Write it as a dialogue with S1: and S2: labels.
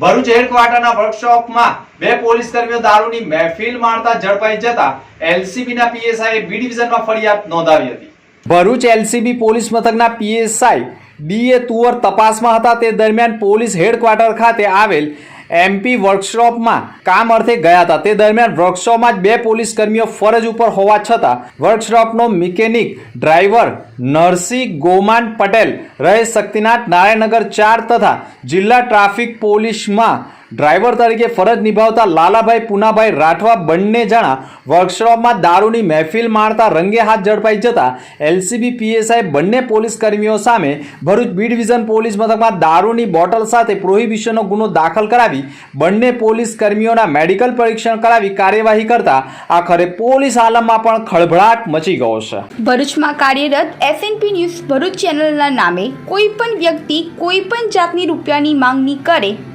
S1: ભરૂચ હેડક્વાર્ટરના વર્કશોપમાં બે પોલીસ કર્મીઓ દારૂની મહેફિલ માણતા ઝડપાઈ જતા એલસીબીના પીએસઆઈએ બી ડિવિઝનમાં ફરિયાદ નોંધાવી હતી. ભરૂચ એલસીબી પોલીસ મથકના પીએસઆઈ ડીએ તુવર તપાસમાં હતા. તે દરમિયાન પોલીસ હેડક્વાર્ટર ખાતે આવેલ એમપી વર્કશોપમાં કામ અર્થે ગયા હતા. તે દરમિયાન વર્કશોપમાં જ બે પોલીસ કર્મીઓ ફરજ ઉપર હોવા છતાં વર્કશોપનો મિકેનિક ડ્રાઈવર નરસિંહ ગોમાન પટેલ રહે શક્તિનાથ નારાયણનગર ચાર તથા જિલ્લા ટ્રાફિક પોલીસમાં ડ્રાઈવર તરીકે ફરજ નિભાવતા લાલાભાઈ, પુનાભાઈ રાઠવા બંને જણા વર્કશોપમાં દારૂની મહેફિલ માણતા રંગે હાથ ઝડપાઈ જતા એલસીબી, પીએસઆઈ બંને પોલીસ કર્મીઓ સામે ભરૂચ બી ડિવિઝન પોલીસ મથકમાં દારૂની બોટલ સાથે પ્રોહિબિશનનો ગુનો દાખલ કરાવી બંને પોલીસ કર્મીઓના મેડિકલ પરીક્ષણ કરાવી કાર્યવાહી કરતા આખરે પોલીસ આલમમાં પણ ખળભળાટ મચી ગયો છે.
S2: ભરૂચમાં કાર્યરત એસએનપી ન્યૂઝ ભરૂચ ચેનલના નામે કોઈ પણ વ્યક્તિ કોઈ પણ જાતની રૂપિયાની માંગણી કરે